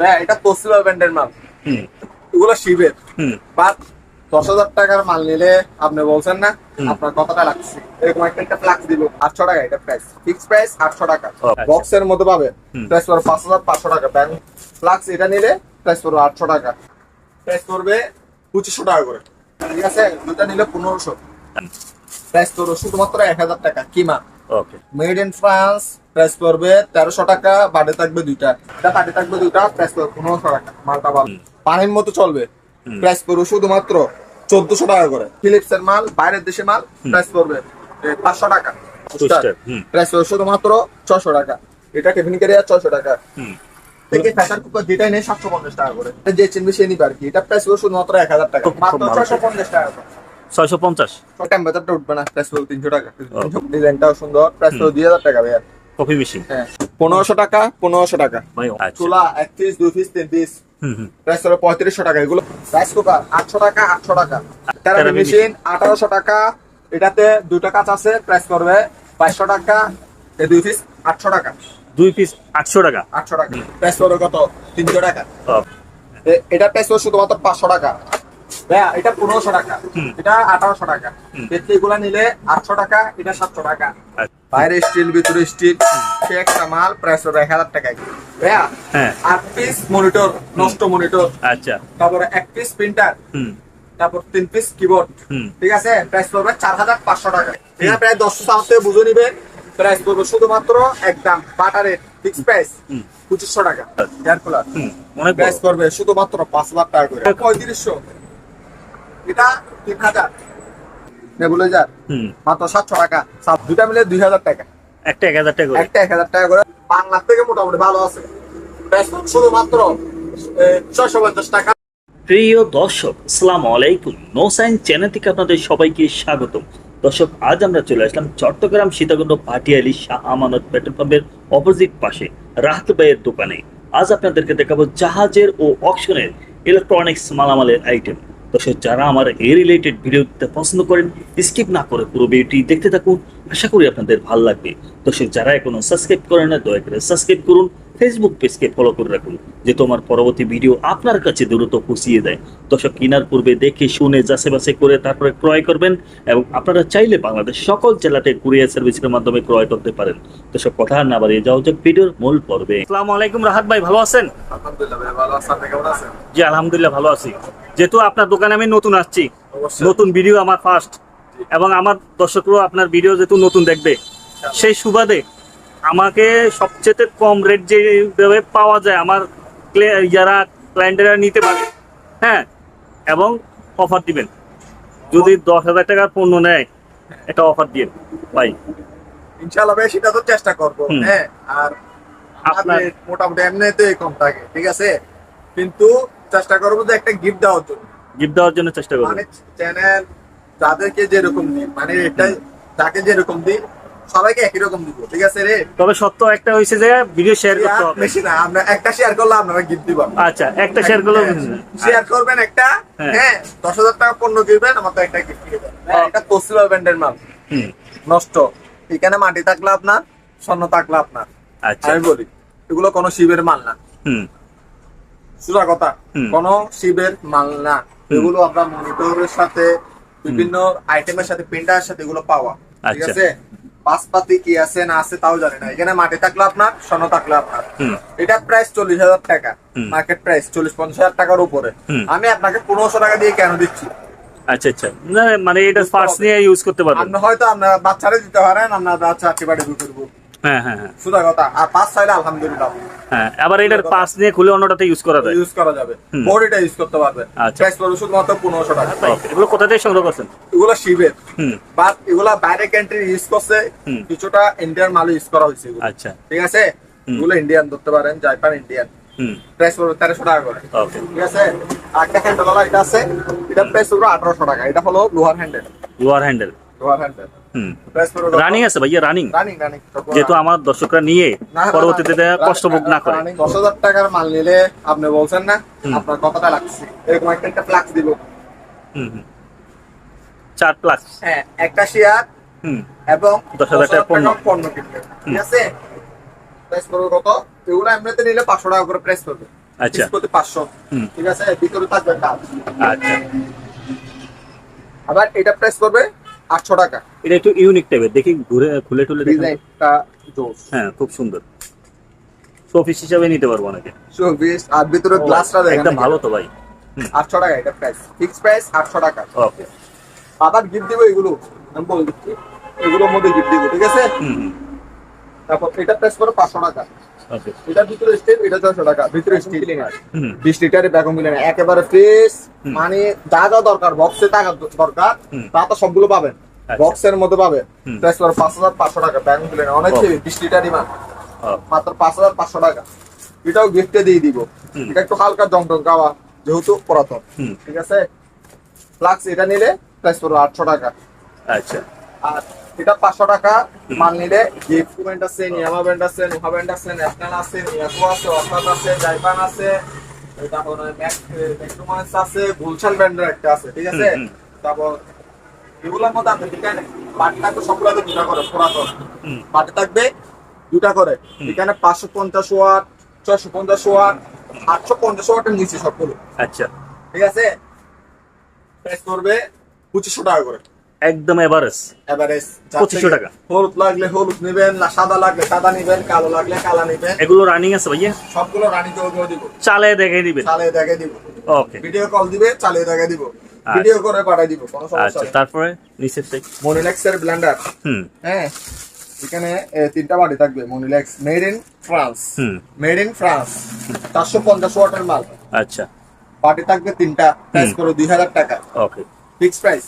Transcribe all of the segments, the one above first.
হ্যাঁ এটা তোসিবা ব্র্যান্ডের মাল। এগুলো শিবের। বাট দশ হাজার টাকার মাল নিলে আপনি বলছেন না আপনার কতটা লাগছে। এরকম একটা একটা ফ্লাক্স দিব আটশো টাকা এটা প্রাইস ফিক্স প্রাইস আটশো টাকা। বক্সের মধ্যে পাবে প্রাইস পড়বে পাঁচ হাজার পাঁচশো টাকা। ব্যাংক ফ্লাক্স এটা নিলে প্রাইস পড়বে আটশো টাকা। প্রাইস পড়বে পঁচিশশো টাকা করে। ঠিক আছে? দুটা নিলে পনেরোশো। প্রাইস পড়বে শুধুমাত্র এক হাজার টাকা। কিমা? Okay made in France price পড়বে তেরোশো টাকা বাড়ে থাকবে দুইটা। এটা থাকবে দুইটা প্রাইস পড়বে পনেরোশো টাকা মালটা ভালো পানির মতো চলবে। প্রাইস পড়বে শুধুমাত্র চোদ্দশো টাকা করে। ফিলিপস এর মাল বাইরের দেশে মাল প্রাইস পড়বে পাঁচশো টাকা। Toaster, প্রাইস পড়বে শুধুমাত্র ছশো টাকা। এটা ছশো টাকা। হুম। থেকে প্রেসার কুকার যেটাই নেই সাতশো পঞ্চাশ টাকা করে। যে চিনবে সে নিবে আর কি। এটা প্রাইস পড়বে শুধুমাত্র এক হাজার টাকা। মাত্র ছশো পঞ্চাশ টাকা করে। ছয়শো পঞ্চাশ। টেম্পারেচারটা উঠবে না প্রাইস পড়বে তিনশো টাকা। ডিজাইনটাও সুন্দর প্রাইস পড়বে দুই হাজার টাকা ভাইয়া। Coffee machine. হ্যাঁ। পনেরোশো টাকা পনেরোশো টাকা। আচ্ছা। চুলা এক পিস দুই পিস তিন পিস প্রাইস হলো পঁয়ত্রিশশো টাকা এগুলো রাইস কুকার আটশো টাকা আটশো টাকা। মেশিন আঠারোশো টাকা। এটাতে দুটো কাজ আছে প্রাইস পড়বে বাইশশো টাকা। দুই পিস আটশো টাকা। দুই পিস আটশো টাকা। আটশো টাকা। প্রাইস পড়বে কত? তিনশো টাকা। এটা প্রাইস শুধুমাত্র পাঁচশো টাকা। হ্যাঁ এটা পনেরোশো টাকা। এটা আঠারোশো টাকা। এগুলা নিলে আটশো টাকা এটা সাতশো টাকা। আচ্ছা। বাইরে স্টিল ভিতরে স্টিল সে একটা মাল প্রাইস পড়বে এক হাজার টাকা ভাইয়া হ্যাঁ। আট পিস মনিটর নষ্ট মনিটর আচ্ছা। তারপরে এক পিস প্রিন্টার তারপর তিন পিস কিবোর্ড ঠিক আছে? প্রাইস পড়বে চার হাজার পাঁচশো টাকা। এখানে প্রায় দশশো থেকে বুঝে নিবেন প্রাইস পড়বে শুধুমাত্র একদম বাটারের ফিক্স প্রাইস। পঁচিশশো টাকা। এয়ার কুলার হুম। অনেক প্রাইস পড়বে শুধুমাত্র পাঁচ লাখ টাকা করে। পঁয়ত্রিশশো। এটা তিন হাজার। নেবুলাইজার মাত্র সাতশো টাকা। দুটা মিলে দুই হাজার টাকা। একটা এক হাজার টাকা একটা এক হাজার টাকা করে। বাংলার থেকে মোটামুটি ভালো আছে। শুধুমাত্র ছয়শো পঞ্চাশ টাকা। প্রিয় দর্শক আসসালামু আলাইকুম। নো সাইন চ্যানেল থেকে আপনাদের সবাইকে স্বাগতম। দর্শক আজ আমরা চলে আসলাম চট্টগ্রাম সীতাকুণ্ড পাটিয়ালি শাহ আমানত পেট্রোল পাম্পের অপোজিট পাশে রাহাত ভাইয়ের দোকানে। আজ আপনাদেরকে দেখাবো জাহাজের ও অকশনের ইলেকট্রনিক্স মালামালের আইটেম দর্শক যারা আমার এ রিলেটেড ভিডিও দিতে পছন্দ করেন স্কিপ না করে পুরো ভিডিওটি দেখতে থাকুন। আশা করি আপনাদের ভালো লাগবে। দর্শক যারা এখনও সাবস্ক্রাইব করেন না দয়া করে সাবস্ক্রাইব করুন। ফেসবুক পেজকে ফলো করে রাখুন যে তোমার পরবর্তী ভিডিও আপনার কাছে দ্রুত পৌঁছিয়ে দেয়। দর্শক কেনার পূর্বে দেখে শুনে যাচাই বাছাই করে তারপরে ক্রয় করবেন এবং আপনারা চাইলে বাংলাদেশ সকল জেলাতে কুরিয়ার সার্ভিসের মাধ্যমে ক্রয় করতে পারেন। দর্শক কথা না বাড়িয়ে যাওয়া যাক ভিডিওর মূল পর্বে। আসসালামু আলাইকুম রাহাত ভাই ভালো আছেন? আলহামদুলিল্লাহ ভাই ভালো আছেন আপনি কেমন আছেন? জি আলহামদুলিল্লাহ ভালো আছি। যেহেতু আপনার দোকানে আমি নতুন আসছি নতুন ভিডিও আমার ফার্স্ট এবং আমার দর্শকরাও আপনার ভিডিও যেহেতু নতুন দেখবে সেই সুবাদে আমাকে সবচেয়ে কম রেট যেভাবে পাওয়া যায় আমার যারা ক্লায়েন্টেরা নিতে পারে হ্যাঁ এবং অফার দিবেন। যদি দশ হাজার টাকার পণ্য নেয় একটা অফার দিয়ে ভাই। ইনশাআল্লাহ ভাই সেটা তো চেষ্টা করব হ্যাঁ আর আপনার- মোটামুটি এমনিতে কম থাকে ঠিক আছে? কিন্তু চেষ্টা করব যে একটা গিফট দেওয়ার জন্য। গিফট দেওয়ার জন্য চেষ্টা করবেন মানে চ্যানেল যাদেরকে যেরকম দিই মানে এটাই যাকে যেরকম দিই সবাইকে একই রকম দিব ঠিক আছে রে? তবে সত্য একটা হয়েছে যে ভিডিও শেয়ার করতে হবে। বেশি না আমরা একটা শেয়ার করলে আপনারা গিফট দিব আচ্ছা একটা শেয়ার করলেও শেয়ার করবেন একটা হ্যাঁ। হ্যাঁ দশ হাজার টাকা পণ্য কিনবেন আমার তো একটা গিফট দিবেন হ্যাঁ, এটা তোসিবা ব্র্যান্ডের মাল। নষ্ট। এখানে মাটি থাকলে আপনার স্বর্ণ থাকলে আপনার। আচ্ছা। আমি বলি এগুলো কোনো শিবের মাল না। হুম। সোজা কথা। কোনো শিবের মাল না। এগুলো আমরা মনিটরের সাথে বিভিন্ন আইটেমের সাথে প্রিন্টারের সাথে এগুলো পাওয়া। ঠিক আচ্ছা। আছে? পাসপাতি কি আছে না আছে তাও জানি না। এখানে মাটি থাকলে আপনার স্বর্ণ থাকলে আপনার। এটা প্রাইস চল্লিশ হাজার টাকা। মার্কেট প্রাইস চল্লিশ পঞ্চাশ হাজার টাকার উপরে। আমি আপনাকে পনেরোশো টাকা দিয়ে কেন দিচ্ছি? আচ্ছা আচ্ছা। না মানে এটা পার্টস নিয়ে ইউজ করতে পারবেন। আপনি হয়তো আপনার বাচ্চারা দিতে পারেন আপনার বাচ্চা বাড়ি করব। হ্যাঁ হ্যাঁ হ্যাঁ। সোজা কথা। আর পাঁচ চাইলে আলহামদুলিল্লাহ। হ্যাঁ আবার এটার পার্টস নিয়ে খুলে অন্যটাতে ইউজ করা যায়। ইউজ করা যাবে। বডিটা ইউজ করতে পারবে। আচ্ছা। প্রাইস পড়বে শুধুমাত্র পনেরোশো টাকা। এগুলো কোথা থেকে সংগ্রহ করছেন? এগুলো শিবের বাট এগুলা বাইরে কান্ট্রি ইউজ করছে। কিছুটা ইন্ডিয়ান মাল ইউজ করা হয়েছে আচ্ছা। ঠিক আছে। এগুলো ইন্ডিয়ান ধরতে পারেন জাইপান ইন্ডিয়ান প্রাইস পড়বে তেরোশো টাকা করে। ঠিক আছে? আর একটা হ্যান্ডেল এটা আছে। এটা প্রাইস পড়বে আঠারোশো টাকা। এটা হলো লোহার হ্যান্ডেল লোয়ার হ্যান্ডেল লোহার হ্যান্ডেল রানিং আছে ভাইয়া রানিং যেহেতু আমার দর্শকরা নিয়ে পরবর্তীতে কষ্ট ভোগ না করে। দশ হাজার টাকার মাল নিলে আপনি বলছেন না আপনার কতটা লাগছে। এরকম একটা একটা ফ্লাক্স দিব। চার প্লাস হ্যাঁ একটা শেয়ার এবং 10,000 টাকা পণ্য। পণ্য কিনবে ঠিক আছে? প্রাইস পড়বে কত? এগুলো এমনিতে নিলে পাঁচশো টাকা করে প্রাইস পড়বে। আচ্ছা। প্রতি পাঁচশো। ঠিক আছে? ভিতরে থাকবে কাজ। আচ্ছা। আবার এটা প্রাইস করবে আটশো টাকা। এটা একটু ইউনিক টাইপের দেখি ঘুরে খুলে টুলে। ডিজাইনটা জোস হ্যাঁ খুব সুন্দর। শোপিস হিসাবে নিতে পারব অনেকে। চব্বিশ আর ভিতরে গ্লাসটা দেখেন একদম ভালো তো ভাই। আটশো টাকা এটা প্রাইস ফিক্স প্রাইস আটশো টাকা। ওকে আবার গিফট দিব এগুলো। আমি বলে দিচ্ছি এগুলোর মধ্যে গিফট দিব ঠিক আছে? তারপর এটা প্রাইস করে পাঁচশো টাকা। এটার ভিতরে স্টিল এটা ছয়শো টাকা। ভিতরে স্টিল হুম। বিশ লিটারের ব্যাগম মিলে না একেবারে ফ্রেশ মানে যা যা দরকার বক্সে টাকা দরকার তা তো সবগুলো পাবেন। আচ্ছা। বক্সের মধ্যে পাবেন। প্রাইস পাঁচ হাজার পাঁচশো টাকা ব্যাগম মিলে না অনেক ও। বিশ লিটারই মান মাত্র পাঁচ হাজার পাঁচশো টাকা। এটাও গিফটে দিয়ে দিব। এটা একটু হালকা জংটং গাওয়া যেহেতু পুরাতন। ঠিক আছে? ফ্লাক্স এটা নিলে প্রাইস পড়বে আটশো টাকা। আচ্ছা। আর এটা পাঁচশো টাকা। মাল নিলে গিফট আছে নিয়ামা ব্যান্ড আছে নোহা ব্যান্ড আছে ন্যাশনাল আছে নিয়াকো আছে অস্তাদ আছে জাইপান আছে তারপর আছে গুলশান ব্যান্ডের একটা আছে ঠিক আছে। তারপর এগুলোর মধ্যে আপনি এখানে বাটি থাকবে সবগুলোতে দুটা করে পুরাতন। হুম। বাটি থাকবে দুটা করে। এখানে পাঁচশো পঞ্চাশ ওয়াট ছয়শো পঞ্চাশ ওয়াট আটশো পঞ্চাশ ওয়াটের নিচে সবগুলো। আচ্ছা। ঠিক আছে? প্রাইস করবে পঁচিশশো টাকা করে। একদম এভারেজ এভারেজ 2500 টাকা। হলুদ লাগলে হলুদ নেবেন না সাদা লাগলে সাদা নেবেন কালো লাগলে কালা নেবেন। এগুলো রানিং আছে ভাইয়া? সবগুলো রানী চৌধুরী দিব। চালে দেখে দিবেন। চালিয়ে দেখে দিব। ওকে ভিডিও কল দিবে চালিয়ে দেখে দিব। ভিডিও করে পাঠিয়ে দিব কোনো সমস্যা আচ্ছা তারপরে নিচের সাইড মনিলেক্সের ব্লেন্ডার হুম। হ্যাঁ এখানে তিনটা বাড়ি থাকবে Moulinex made in France hmm. Made in France চারশো পঞ্চাশ ওয়াটের মাল। আচ্ছা। বাটি থাকবে তিনটা প্রাইস করে দুই হাজার টাকা। ওকে ফিক্স প্রাইস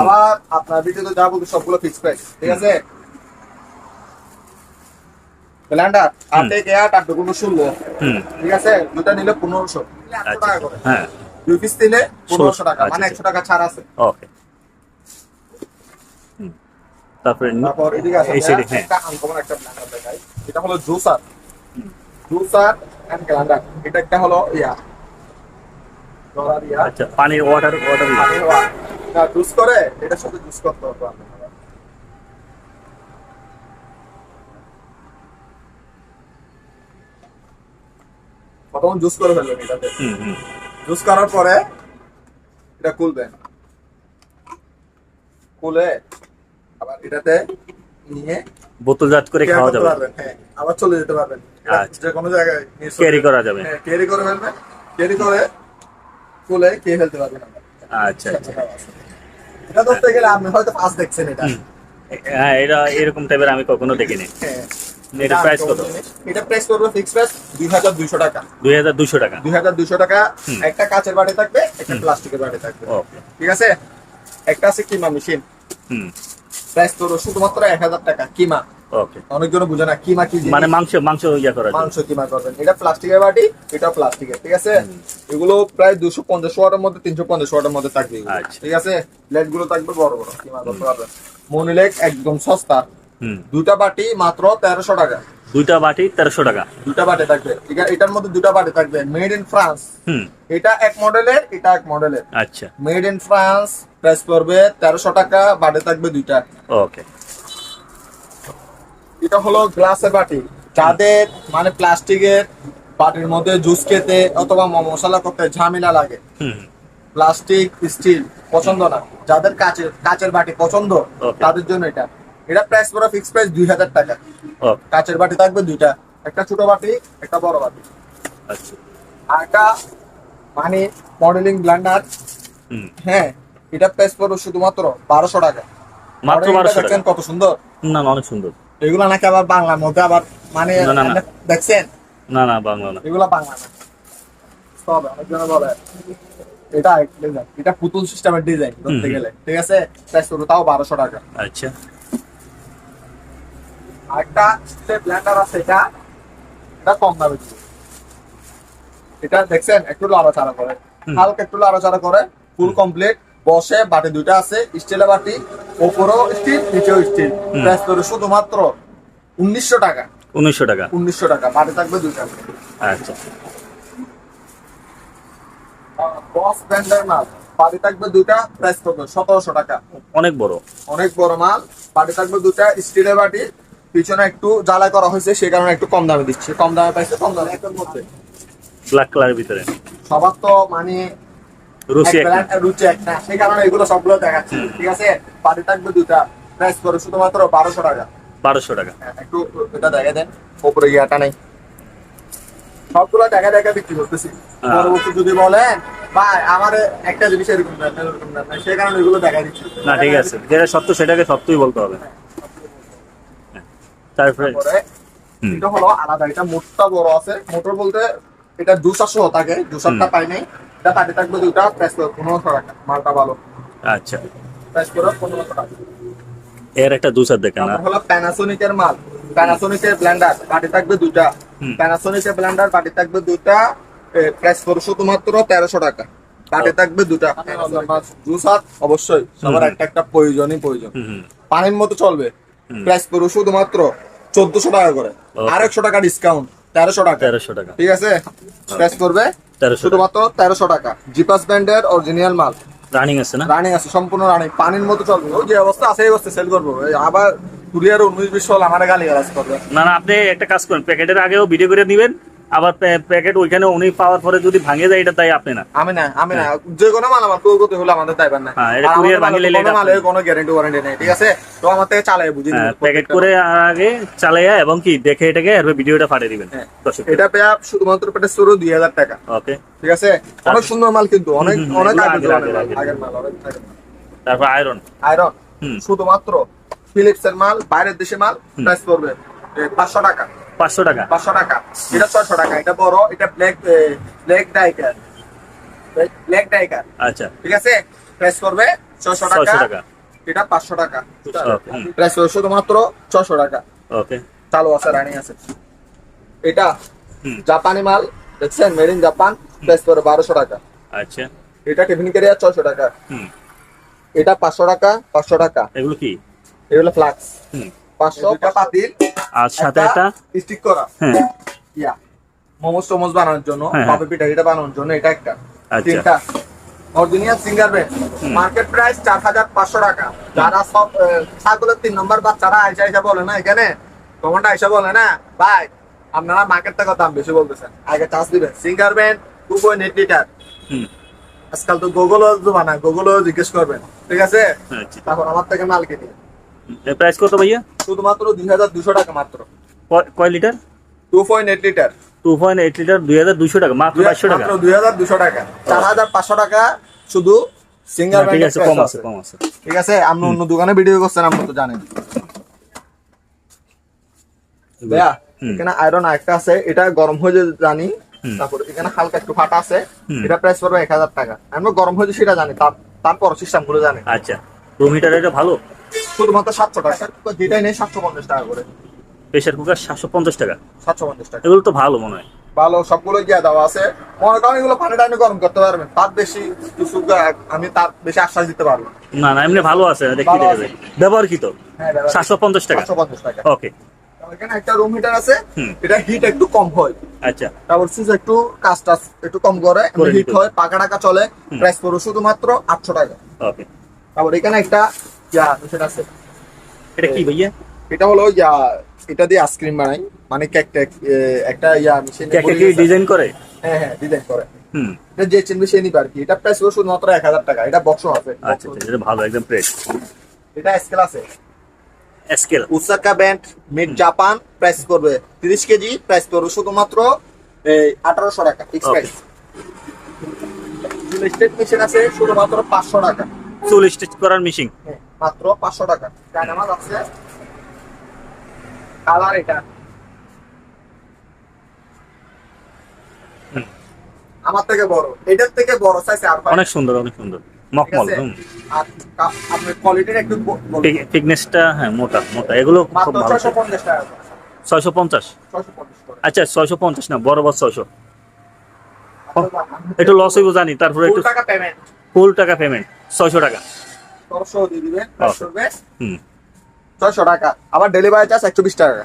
আবার আপনার ভিডিওতে যা বলবে সবগুলো ফিক্স প্রাইস ঠিক আছে? ব্লেন্ডার আট থেকে আট আট দুগুলো ষোলো ঠিক আছে? দুটা নিলে পনেরোশো। একশো আচ্ছা টাকা করে। হ্যাঁ। দুই পিস নিলে পনেরোশো টাকা আচ্ছা, মানে আচ্ছা। একশো টাকা ছাড় আছে। ওকে তারপরে নি- তারপর এদিকে আছে সাইডে হ্যাঁ। একটা আনকমন একটা ব্লেন্ডার দেখাই। এটা হলো জুসার জুসার এন্ড গ্রাইন্ডার এটা একটা হলো ইয়া। আচ্ছা পানির ওয়াটার ওয়াটার পানি ওয়া না জুস করে এটার সাথে জুস করতে হবে প্রথম জুস করে ফেলবেন এটাতে। জুস করার পরে এটা খুলবেন খুলে আবার এটাতে নিয়ে বোতলজাত করে খাওয়া যাবে। হ্যাঁ আবার চলে যেতে পারবেন। আচ্ছা। যে কোনো জায়গায় ক্যারি করা যাবে। হ্যাঁ ক্যারি করে ফেলবেন ক্যারি করে খুলে খেয়ে ফেলতে পারবেন। আচ্ছা আচ্ছা। এটা ধরতে গেলে আপনি হয়তো ফার্স্ট দেখছেন এটা। হ্যাঁ এটা এরকম টাইপের আমি কখনো দেখিনি। হ্যাঁ। এটা প্রাইস কত? এটা প্রাইস করবে ফিক্স প্রাইস দুই হাজার দুইশো টাকা। দুই হাজার দুশো টাকা? দুই হাজার দুইশো টাকা। একটা কাঁচের বাটি থাকবে একটা প্লাস্টিকের বাটি থাকবে। ওকে। ঠিক আছে? একটা আছে কিমা মেশিন। হুম। প্রাইস তোর শুধুমাত্র এক হাজার টাকা কিমা। ওকে অনেকজন বুঝে না কিমা কি মানে মাংস মাংস ইয়া করা মাংস কিমা করবেন? এটা প্লাস্টিকের বাটি এটা প্লাস্টিকের ঠিক আছে? এগুলো প্রায় দুশো পঞ্চাশ ওয়াটের মধ্যে তিনশো পঞ্চাশ ওয়াটের মধ্যে থাকবে। আচ্ছা। ঠিক আছে? প্লেটগুলো থাকবে বড় বড় কিমা করতে পারবেন? মনিলেক একদম সস্তা। দুটা বাটি মাত্র তেরোশো টাকা। দুইটা বাটি তেরোশো টাকা। দুটা বাটি থাকবে। ঠিক আছে? এটার মধ্যে দুটা বাটি থাকবে। মেড ইন ফ্রান্স হুম। এটা এক মডেলের এটা এক মডেলের। আচ্ছা। মেড ইন ফ্রান্স প্রাইস পড়বে তেরোশো টাকা বাটি থাকবে দুইটা। ওকে এটা হলো গ্লাসের বাটি। যাদের মানে প্লাস্টিকের বাটির মধ্যে জুস খেতে অথবা মশলা করতে ঝামেলা লাগে। প্লাস্টিক স্টিল পছন্দ না। যাদের কাচের কাচের বাটি পছন্দ তাদের জন্য এটা। এটা প্রাইস পুরো ফিক্স প্রাইস দুই হাজার টাকা। কাচের বাটি থাকবে দুইটা। একটা ছোট বাটি একটা বড় বাটি। আচ্ছা। আর একটা মানে মডেলিং ব্লান্ডার হ্যাঁ এটা প্রাইস পড়বে শুধুমাত্র বারোশো টাকা। মাত্র বারোশো কত সুন্দর। না না অনেক সুন্দর। এগুলো নাকি আবার বাংলার মধ্যে আবার মানে। দেখছেন? না না বাংলা না। এগুলো বাংলা না। তবে অনেকজন বলে এটা এটা পুতুল সিস্টেমের ডিজাইন ধরতে গেলে ঠিক আছে? প্রাইস তাও বারোশো টাকা। আচ্ছা। আরেকটা ব্ল্যান্ডার আছে এটা এটা কম দামে। এটা দেখছেন একটু লড়াচাড়া করে। হালকা একটু লড়াচাড়া করে ফুল কমপ্লিট বসে বাটি দুইটা আছে স্টিলের বাটি ওপরও স্টিল নিচেও স্টিল। প্রাইস করবে শুধুমাত্র উনিশশো টাকা। উনিশশো টাকা। উনিশশো টাকা বাটি থাকবে দুইটা। আচ্ছা। বস ব্র্যান্ডের মাল বাটি থাকবে দুইটা প্রাইস সতেরোশো টাকা। অনেক বড়। অনেক বড় মাল বাটি থাকবে দুটা স্টিলের বাটি। পিছনে একটু জ্বালাই করা হয়েছে সেই কারণে একটু কম দামে দিচ্ছে। কম দামে পাইছে কম দামে। মধ্যে ব্ল্যাক কালারের ভিতরে। সবার তো মানে রুচি একটা রুচি একটা। সেই কারণে এগুলো সবগুলো দেখাচ্ছি। ঠিক আছে? পাটি থাকবে দুটা প্রাইস করে শুধুমাত্র বারোশো টাকা। বারোশো টাকা। হ্যাঁ, একটু এটা দেখা দেন। উপরে ইয়াটা নেই। সবগুলো দেখা দেখা বিক্রি করতেছি। হ্যাঁ। পরবর্তী যদি বলেন ভাই আমার একটা জিনিস এরকম না, এরকম না, সেই কারণে এগুলো দেখা দিচ্ছি। না ঠিক আছে। যেটা সত্য সেটাকে সত্যই বলতে হবে। হ্যাঁ। তারপরে এটা হলো আলাদা। এটা মোটটা বড় আছে। মোটর বলতে এটা সহ থাকে। হুম। পাই নাই। এটা পাটি থাকবে দুটা প্রাইস করে পনেরোশো টাকা মালটা ভালো। আচ্ছা। প্রাইস করে পনেরোশো টাকা এর একটা দেখেন না? হলো প্যানাসোনিকের মাল। প্যানাসোনিকের ব্লেন্ডার বাটি থাকবে দুটা। প্যানাসোনিকের ব্লেন্ডার বাটি থাকবে দুটা প্রাইস করে শুধুমাত্র তেরোশো টাকা। বাটি থাকবে দুটা জুসার অবশ্যই। সবার একটা একটা প্রয়োজনই প্রয়োজন। পানির মতো চলবে। প্রাইস করো শুধুমাত্র চোদ্দশো টাকা করে. আর একশো টাকা ডিসকাউন্ট তেরোশো টাকা। তেরোশো টাকা। ঠিক আছে? প্রাইস করবে। শুধুমাত্র তেরোশো টাকা। জিপাস ব্যান্ডের অরিজিনাল মাল। রানিং আছে না? রানিং আছে সম্পূর্ণ রানিং পানির মতো চলবে। ওই যে অবস্থা আছে এই অবস্থা সেল করব। আবার কুরিয়ার উনিশ বিশ হল আমার গালি গালাজ করবে। না না আপনি একটা কাজ করেন প্যাকেটের আগেও ভিডিও করে দিবেন আবার প্যাকেট ওইখানে উনি পাওয়ার পরে যদি ভাঙে যায় এটা তাই আপনি না? আমি না আমি না। যে কোনো মাল আমার কেউ করতে হলে আমাদের দায়বার না। হ্যাঁ, এটা আর আমাদের ভাঙলে কোনো মালের কোনো গ্যারান্টি ওয়ারেন্টি নেই ঠিক আছে? তো আমার থেকে চালাই বুঝি দিবেন প্যাকেট করে আগে চালাইয়া এবং কি দেখে এটাকে এরপর ভিডিওটা ফাটিয়ে দিবেন হ্যাঁ। দর্শক। এটা পেয়ে শুধুমাত্র পেটে শুরু দুই হাজার টাকা। ওকে। ঠিক আছে? অনেক সুন্দর মাল কিন্তু অনেক অনেক আগের আগের, মাল, অনেক তারপর আয়রন আয়রন শুধুমাত্র ফিলিপস এর মাল বাইরের দেশে মাল প্রাইস পড়বে পাঁচশো টাকা। পাঁচশো টাকা। পাঁচশো টাকা। এটা ছয়শো টাকা। এটা বড় এটা ব্ল্যাক ব্ল্যাক ডাইকার ব্ল্যাক ডাইকার আচ্ছা। ঠিক আছে? প্রাইস করবে ছয়শো টাকা। টাকা। এটা পাঁচশো টাকা। প্রাইস করবে শুধুমাত্র ছশো টাকা। ওকে। চালু আছে রানিং আছে। এটা জাপানি মাল দেখছেন? মেড ইন জাপান প্রাইস করবে বারোশো টাকা। আচ্ছা। এটা টিফিন ক্যারিয়ার ছয়শো টাকা। হুম। এটা পাঁচশো টাকা পাঁচশো টাকা। এগুলো কি? এগুলো ফ্লাক্স হুম। পাঁচশো পাতিল আর সাথে একটা স্টিক করা। হ্যাঁ। ইয়া মোমোস টোমোস বানানোর জন্য হ্যাঁ, পাপে পিঠা এটা বানানোর জন্য এটা একটা। আচ্ছা। তিনটা। অরিজিনাল সিঙ্গার মার্কেট প্রাইস চার হাজার পাঁচশো টাকা। যারা সব ছাগলের তিন নম্বর বাচ্চারা আইসা আইসা বলে না এখানে? কমনটা আইসা বলে না? ভাই আপনারা মার্কেট থেকে দাম বেশি বলতেছেন? আগে চার্জ দিবেন Singer brand two point eight litre আজকাল তো গুগলও বানায়। গুগলও জিজ্ঞেস করবেন। ঠিক আছে? আচ্ছা। তারপর আমার থেকে মাল কিনি। প্রাইস কত ভাইয়া? শুধুমাত্র দুই হাজার দুশো টাকা মাত্র। কয়- litre two point eight litre two point eight litre দুই হাজার দুশো টাকা মাত্র পাঁচশো টাকা? দুই হাজার দুশো টাকা। চার হাজার পাঁচশো টাকা শুধু সিঙ্গার ঠিক আছে কম আছে কম আছে। ঠিক আছে আপনি অন্য দোকানে ভিডিও করছেন আপনি তো জানেন। ভাইয়া এখানে আয়রন একটা আছে এটা গরম হয়ে জানি। তারপর এখানে হালকা একটু ফাটা আছে এটা প্রাইস পড়বে এক হাজার টাকা। আমরা গরম হয়ে যে সেটা জানি তার তারপর সিস্টেমগুলো জানি। আচ্ছা। রুম হিটার এটা ভালো? শুধুমাত্র সাতশো টাকা। যেটাই নেই সাতশো পঞ্চাশ টাকা করে। প্রেশার কুকার সাতশো পঞ্চাশ টাকা। সাতশো পঞ্চাশ টাকা। এগুলো তো ভালো মনে হয়। ভালো সবগুলো গিয়ে দেওয়া আছে। মনে করেন এগুলো পানি টানি গরম করতে পারবেন। তার বেশি কিছু আমি তার বেশি আশ্বাস দিতে পারব না। না এমনি ভালো আছে ব্যবহারকৃত? হ্যাঁ দাদা। সাতশো পঞ্চাশ টাকা। সাতশো পঞ্চাশ টাকা। ওকে। এখানে একটা রুম হিটার আছে। এটা হিট একটু কম হয়। আচ্ছা। তারপর সুইচ একটু কাজ টাজ একটু কম করে। করে হিট হয় পাকা টাকা চলে। প্রাইস পড়ো শুধুমাত্র আটশো টাকা। ওকে। তারপর এখানে একটা মেশিন আছে। এটা কি ভাইয়া? এটা হলো ইয়া এটা দিয়ে আইসক্রিম বানাই। মানে কেক টেক একটা ইয়া মেশিন কেকে কি ডিজাইন করে? হ্যাঁ হ্যাঁ ডিজাইন করে। হুম। এটা যে চিনবে সে নিবে আর কি। এটা প্রাইস শুধুমাত্র এক হাজার টাকা। এটা বক্স আছে আচ্ছা আচ্ছা এটা ভালো একদম ফ্রেশ এটা স্কেল আছে। Scale Osaka brand made Japan price করবে তিরিশ কেজি প্রাইস করবে শুধুমাত্র এই আঠারোশো টাকা ফিক্স স্টেট মেশিন আছে শুধুমাত্র পাঁচশো টাকা। চুল স্টিচ করার মিশিং হ্যাঁ, মাত্র পাঁচশো টাকা। ডায়নামাজ আছে। কালার এটা। আমার থেকে বড়। এটার থেকে বড় সাইজ আর অনেক সুন্দর অনেক সুন্দর। মকমল আর আপনার কোয়ালিটির একটু। থিকনেসটা হ্যাঁ মোটা মোটা। এগুলো খুব ভালো ছয়শো পঞ্চাশ টাকা ছয়শো পঞ্চাশ? ছয়শো পঞ্চাশ করে। আচ্ছা ছয়শো পঞ্চাশ না বরাবর ছয়শো। একটু লস হইব জানি তারপরে একটু টাকা পেমেন্ট ফুল টাকা পেমেন্ট ছয়শো টাকা। ছশো দিয়ে দিবেন করবে ছয়শো টাকা। আবার ডেলিভারি চার্জ একশো বিশ টাকা।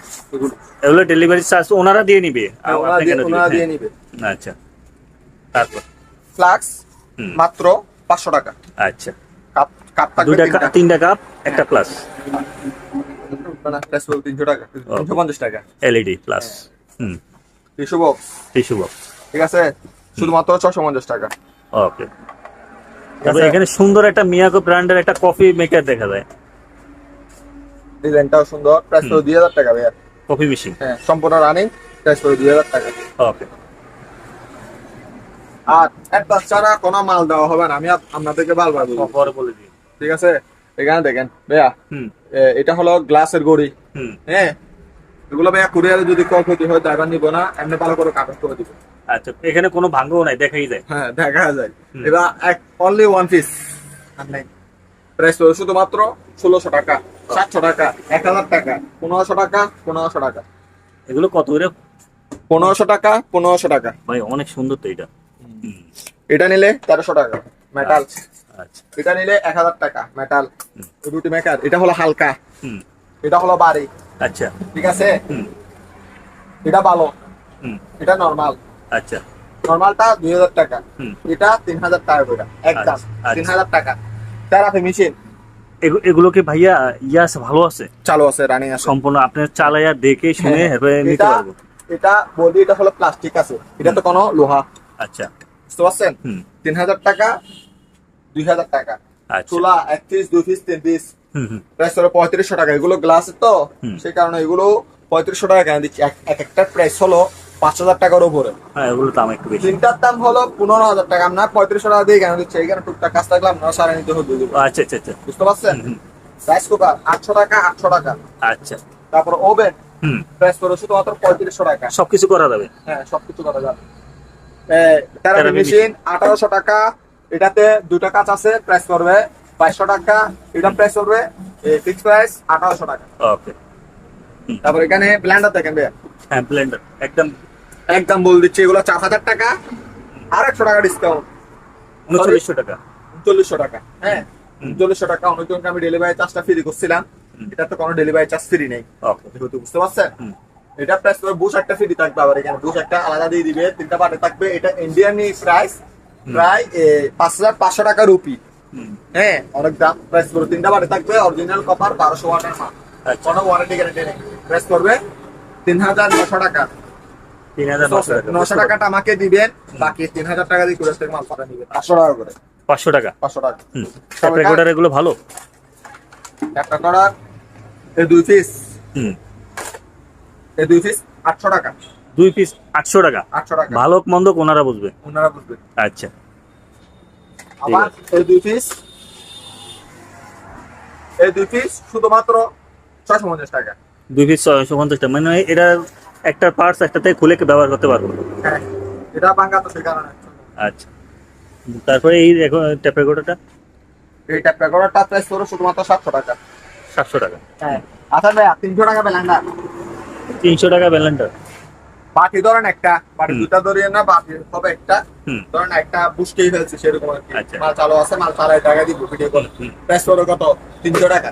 এগুলো ডেলিভারি চার্জ ওনারা দিয়ে নিবে? হ্যাঁ, ওনারা দিয়ে- হ্যাঁ। নিবে। আচ্ছা। তারপর? ফ্লাক্স মাত্র পাঁচশো টাকা। আচ্ছা। কাপ কাপ দুইটা তিনটা। কাপ তিনটা কাপ একটা প্লাস না, প্লাস বলতে তিনশো টাকা। তিনশো পঞ্চাশ টাকা। এলইডি প্লাস হুম। বক্স বক্স ঠিক আছে? শুধুমাত্র ছশো পঞ্চাশ টাকা। ওকে তারপরে আছে? এখানে সুন্দর একটা মিয়াকো ব্র্যান্ডের একটা কফি মেকার দেখা যায়। ডিজাইনটাও সুন্দর প্রাইস দুই হাজার টাকা ভাইয়া। কফি মেশিন হ্যাঁ সম্পূর্ণ রানিং প্রাইস দুই হাজার টাকা। ওকে আর অ্যাডভান্স ছাড়া কোনো মাল দেওয়া হবে না আমি আপনাদেরকে বারবার বলব পরে বলে দিই ঠিক আছে? এখানে দেখেন ভাইয়া। হুম। এটা হলো গ্লাসের গড়ি হুম। হ্যাঁ? এগুলো ভাইয়া কুরিয়ারে যদি ক্ষয়ক্ষতি হয় ড্রাইভার নিবো না এমনি ভালো করে কাগজ করে দিব। আচ্ছা এখানে কোনো ভাঙ্গও নাই দেখাই যায়। হ্যাঁ দেখা যায়। এবার এক অনলি ওয়ান পিস প্রাইস পড়বে শুধুমাত্র ষোলোশো টাকা সাতশো টাকা এক হাজার টাকা পনেরোশো টাকা পনেরোশো টাকা। এগুলো কত করে? পনেরোশো টাকা পনেরোশো টাকা। ভাই অনেক সুন্দর তো এটা। এটা নিলে তেরোশো টাকা মেটাল আচ্ছা এটা নিলে এক হাজার টাকা মেটাল। রুটি মেকার এটা হলো হালকা। এটা হলো বাড়ি। আচ্ছা। ঠিক আছে? এটা ভালো। এটা নর্মাল আচ্ছা। নর্মালটা দুই হাজার টাকা। এটা তিন হাজার টাকা করে। একদম আচ্ছা, তিন আচ্ছা। হাজার টাকা। Therapy machine. এগু- এগুলো কি ভাইয়া ইয়ে আছে ভালো আছে? চালু আছে রানিং আছে। সম্পূর্ণ আপনার চালাইয়া দেখে শুনে হ্যাঁ, নিতে এটা পারব। এটা বলি এটা হলো প্লাস্টিক আছে। এটা তো কোনো লোহা। আচ্ছা। বুঝতে পারছেন? তিন হাজার টাকা দুই হাজার টাকা। আচ্ছা। চুলা এক পিস দুই পিস তিন পিস প্রাইস হলো পঁয়ত্রিশশো টাকা। এগুলো গ্লাস তো। সেই কারণে এগুলো পঁয়ত্রিশশো টাকা কেন দিচ্ছি এক একটা প্রাইস হলো পাঁচ হাজার টাকার উপরে। হ্যাঁ এগুলো দাম একটু বেশি। তিনটার দাম হলো পনেরো হাজার টাকা। আমরা পঁয়ত্রিশশো টাকা দিয়ে কেন দিচ্ছি এইখানে টুকটাক কাজ থাকলে আপনারা সারা নিতে হবে আচ্ছা আচ্ছা আচ্ছা। বুঝতে পারছেন। রাইস কুকার আটশো টাকা আটশো টাকা। আচ্ছা। তারপর ওভেন হুম। প্রাইস পড়বে শুধুমাত্র পঁয়ত্রিশশো টাকা। সবকিছু করা যাবে? হ্যাঁ সবকিছু করা যাবে। মেশিন আঠারোশো টাকা। এটাতে দুটা কাজ আছে প্রাইস পড়বে বাইশশো টাকা। এটা প্রাইস পড়বে ফিক্স প্রাইস আঠারোশো টাকা। ওকে তারপর এখানে ব্ল্যান্ডার দেখেন ভাইয়া। হ্যাঁ ব্লেন্ডার একদম একদম বল দিচ্ছি এগুলো চার হাজার টাকা আর একশো টাকা ডিসকাউন্ট উনচল্লিশশো টাকা। উনচল্লিশশো টাকা হ্যাঁ। উনচল্লিশশো টাকা অনেকজনকে আমি ডেলিভারি চার্জটা ফ্রি করছিলাম। এটা তো কোনো ডেলিভারি চার্জ ফ্রি নেই। যেহেতু বুঝতে পারছেন? এটা প্রাইস পড়বে বুশ একটা ফ্রি থাকবে আবার এখানে। বুশ একটা আলাদা দিয়ে দিবে তিনটা পার্টে থাকবে। এটা ইন্ডিয়ান প্রাইস প্রায় পাঁচ হাজার পাঁচশো টাকা রুপি হ্যাঁ অনেক দাম। প্রাইস পড়বে তিনটা পার্টে থাকবে অরিজিনাল কপার বারোশো ওয়াটের মাল। আচ্ছা। কোনো ওয়ারেন্টি গ্যারেন্টি নেই। প্রাইস পড়বে তিন হাজার নশো টাকা। নশো টাকাটা আমাকে দিবেন বাকি তিন হাজার টাকা দিয়ে কুরিয়ার থেকে মাল পাঠা নিবেন পাঁচশো টাকা করে। পাঁচশো টাকা? পাঁচশো টাকা। রেকর্ডার এগুলো ভালো? একটা করার এই দুই পিস হুম। এই দুই পিস আটশো টাকা। দুই পিস আটশো টাকা? আটশো টাকা। ভালো মন্দ ওনারা বুঝবে। ওনারা বুঝবেন আচ্ছা। আবার এই দুই পিস এই দুই পিস শুধুমাত্র ছয়শো পঞ্চাশ টাকা। দুই পিস ছয়শো পঞ্চাশ টাকা। মানে এটা একটা পার্টস একটাতে খুলে ব্যবহার করতে পারব? হ্যাঁ এটা বাঙ্গা তো সেই কারণে। আচ্ছা। তারপরে এই ট্যাপ রেকর্ডারটা এই ট্যাপ রেকর্ডারটা প্রাইস পড়বে শুধুমাত্র সাতশো টাকা। সাতশো টাকা। হ্যাঁ। আচ্ছা ভাইয়া তিনশো টাকা বেলান্ডার তিনশো টাকা ব্যালেন্ডার। বাকি ধরেন একটা বাকি দুটা ধরিয়ে না বাকি হবে একটা। ধরেন একটা বুঝতেই ফেলছি সেরকম আর কি। আচ্ছা। মাল চালু আছে মাল চালাই টাকা দিব ভিডিও করে হুম প্রাইস পড়বে কত? তিনশো টাকা।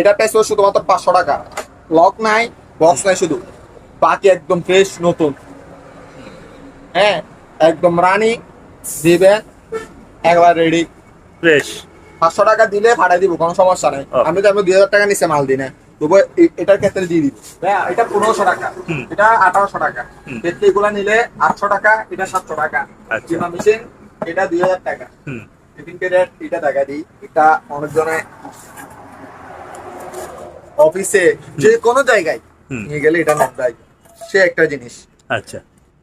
এটা প্রাইস পড়বে শুধুমাত্র পাঁচশো টাকা। লক নাই বক্স নাই শুধু। বাকি একদম ফ্রেশ নতুন। হ্যাঁ একদম রানি দিবেন একবার রেডি ফ্রেশ পাঁচশো টাকা দিলে ভাড়া দিব কোনো সমস্যা নাই। আমি তো আমি দুই হাজার টাকা নিচে মাল দিই না। তবু এটার ক্ষেত্রে দিয়ে দিব। এটা পনেরোশো টাকা। এটা আঠারোশো টাকা। ক্ষেত্রে এগুলা নিলে আটশো টাকা এটা সাতশো টাকা। আচ্ছা। জিমা মেশিন এটা দুই হাজার টাকা। টিফিন রেট এটা টাকা দিই। এটা অনেকজনে অফিসে যে কোনো জায়গায়। নিয়ে গেলে এটা নেট দেয় সে একটা জিনিস। আচ্ছা।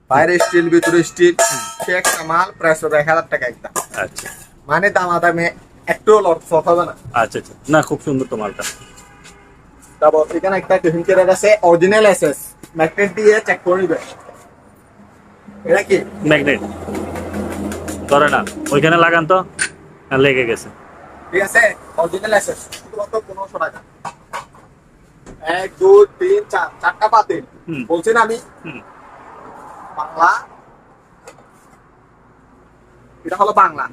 বাইরে স্টিল ভিতরে স্টিল সে একটা মাল প্রায় সব এক হাজার টাকা একটা আচ্ছা। মানে দামা দামে একটু লট হবে না। আচ্ছা আচ্ছা। না খুব সুন্দর তো মালটা। তারপর এখানে একটা টিফিন কেরার আছে অরিজিনাল এসএস ম্যাগনেট দিয়ে চেক করে নিবে। এটা কি? ম্যাগনেট ধরে না। ওইখানে লাগান তো। হ্যাঁ, লেগে গেছে। ঠিক আছে? অরিজিনাল এসএস শুধুমাত্র পনেরোশো টাকা। এক দুই তিন চার চারটা পাতে বলছেন আমি। বাংলা। এটা হলো বাংলা।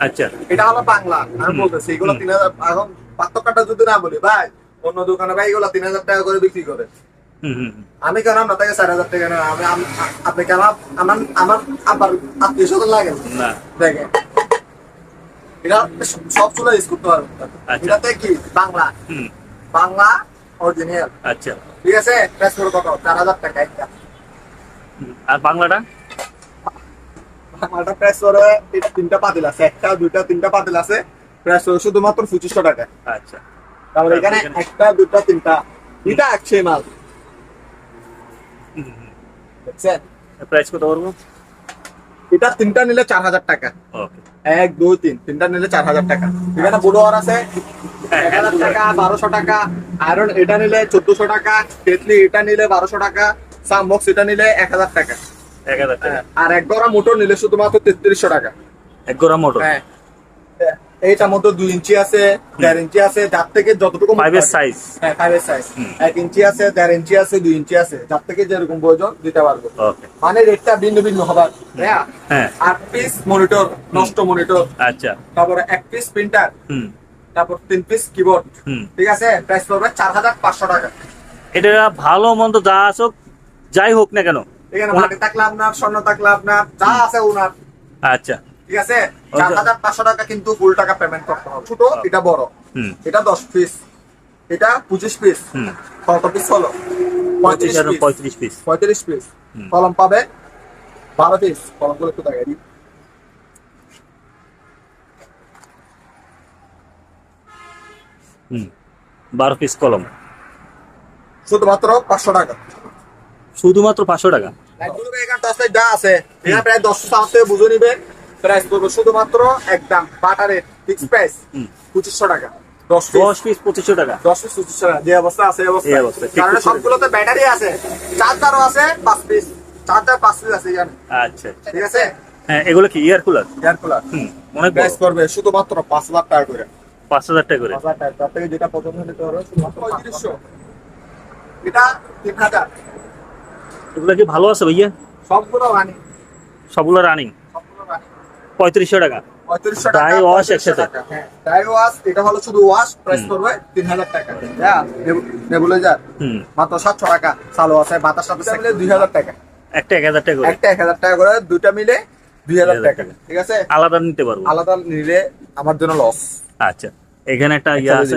আচ্ছা। এটা হলো বাংলা। আমি বলতেছি এগুলো তিন হাজার এখন পার্থক্যটা যদি না বলি ভাই অন্য দোকানে ভাই এগুলো তিন হাজার টাকা করে বিক্রি করে। আমি কেন আপনার থেকে চার হাজার টাকা আমি আপনি কেন আমার আমার আবার আত্মীয় স্বজন লাগে? দেখেন। এটা সব চুলা ইউজ করতে পারবেন আচ্ছা। এটাতে কি? বাংলা। বাংলা অরিজিনাল আচ্ছা। ঠিক আছে? প্রেস করে কত? চার হাজার টাকা একটা। আর বাংলাটা? বাংলাটা পড়বে এই তিনটা পাতিল আছে। একটা দুইটা তিনটা পাতিল আছে। প্রাইস পড়বে শুধুমাত্র পঁচিশশো টাকা। আচ্ছা। তারপরে এখানে একটা দুইটা তিনটা। এটা একশো মাল। দেখছেন? প্রাইস কত করব এটা তিনটা নিলে চার হাজার টাকা। এক দুই তিন তিনটা নিলে চার হাজার টাকা। এখানে বুডোয়ার আছে এক হাজার টাকা বারোশো টাকা আয়রন এটা নিলে চোদ্দশো টাকা কেটলি এটা নিলে বারোশো টাকা সামবক্স এটা নিলে এক হাজার টাকা। হাজার আর এক গড়া মোটর নিলে শুধুমাত্র তেত্রিশশো টাকা। এক গড়া মোটর হ্যাঁ। এইটার মধ্যে দুই ইঞ্চি আছে দেড় ইঞ্চি আছে যার থেকে যতটুকু ফাইভের সাইজ হ্যাঁ। ফাইভের সাইজ এক ইঞ্চি আছে দেড় ইঞ্চি আছে দুই ইঞ্চি আছে যার থেকে যেরকম প্রয়োজন দিতে পারব মানে রেটটা ভিন্ন ভিন্ন হবার হ্যাঁ? হ্যাঁ। আট পিস মনিটর নষ্ট মনিটর আচ্ছা। তারপরে এক পিস প্রিন্টার হুম। তারপর তিন পিস কিবোর্ড ঠিক আছে? প্রাইস পড়বে চার হাজার পাঁচশো টাকা। এটা ভালো মন্দ যা আসুক যাই হোক না কেন। এখানে মাটি থাকলে আপনার স্বর্ণ থাকলে আপনার যা আছে ওনার। আচ্ছা। ঠিক আছে? চার হাজার পাঁচশো টাকা কিন্তু ফুল টাকা পেমেন্ট করতে হবে। ছোট এটা বড়। এটা দশ পিস এটা পঁচিশ পিস কত পিস হলো পঁয়ত্রিশ পিস পঁয়ত্রিশ পিস। কলম পাবে? বারো পিস কলমগুলো একটু দেখাই হুম। বারো পিস কলম। শুধুমাত্র পাঁচশো টাকা। শুধুমাত্র পাঁচশো টাকা। একগুলো এখানে দশ যা আছে এখানে প্রায় দশশো সাত বুঝে নিবেন প্রাইস করব শুধুমাত্র একদম বাটারের ফিক্স প্রাইস পঁচিশশো টাকা। দশ পিস পঁচিশশো টাকা। দশ পিস পঁচিশশো টাকা। যে অবস্থা আছে এই এই অবস্থা অবস্থা, কারণ সবগুলোতে ব্যাটারি আছে। চার্জারও আছে পাঁচ পিস চার্জার পাঁচ পিস আছে আচ্ছা। ঠিক আছে? হ্যাঁ এগুলো কি এয়ার কুলার এয়ার কুলার হুম অনেক প্রাইস করবে শুধুমাত্র পাঁচ হাজার টাকা করে। পাঁচ হাজার টাকা করে। তার থেকে যেটা পছন্দ নিতে হবে পঁয়ত্রিশশো এটা তিন হাজার। এগুলো কি ভালো আছে ভাইয়া? সবগুলো রানিং সবগুলো রানি পঁয়ত্রিশশো টাকা। পঁয়ত্রিশশো Dye টাকা wash 3500 টাকা, হ্যাঁ। ডাই ওয়াশ এটা হলো শুধু ওয়াশ প্রাইস করবে তিন হাজার টাকা। হ্যাঁ নেবুলাইজার মাত্র সাতশো টাকা চালু আছে বাতাস সাথে মিলে দুই হাজার টাকা। একটা এক হাজার টাকা করে। একটা এক হাজার টাকা করে দুইটা মিলে দুই হাজার টাকা। ঠিক আছে? আলাদা নিতে পারব। আলাদা নিলে আমার জন্য লস আচ্ছা। এখানে একটা ইয়ে আছে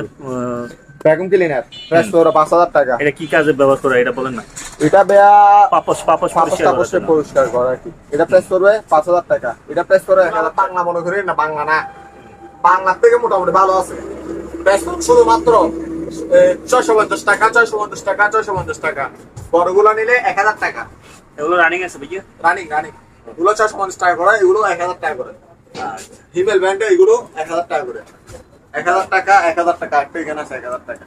ভ্যাকুম ক্লিনার। প্রাইস করবে পাঁচ হাজার টাকা। এটা কি কাজে ব্যবহার করে এটা বলেন না। এটা বেয়া পাপস পাপস পাঁচ পরিষ্কার করা আর কি। এটা প্রাইস করবে পাঁচ হাজার টাকা। এটা প্রাইস করবে এক হাজার বাংলা মনে করি না বাংলা না। বাংলার থেকে মোটামুটি ভালো আছে। প্রাইস শুধুমাত্র ছয়শো পঞ্চাশ টাকা ছয়শো পঞ্চাশ টাকা ছয়শো পঞ্চাশ টাকা। বড়গুলো নিলে এক হাজার টাকা। এগুলো রানিং আছে ভাইয়া? রানিং রানিং এগুলো ছয়শো পঞ্চাশ টাকা করে এগুলো এক হাজার টাকা করে। আচ্ছা। হিমেল ব্যান্ডে এগুলো এক হাজার টাকা করে। এক হাজার টাকা এক হাজার টাকা একটা এখানে আছে এক হাজার টাকা।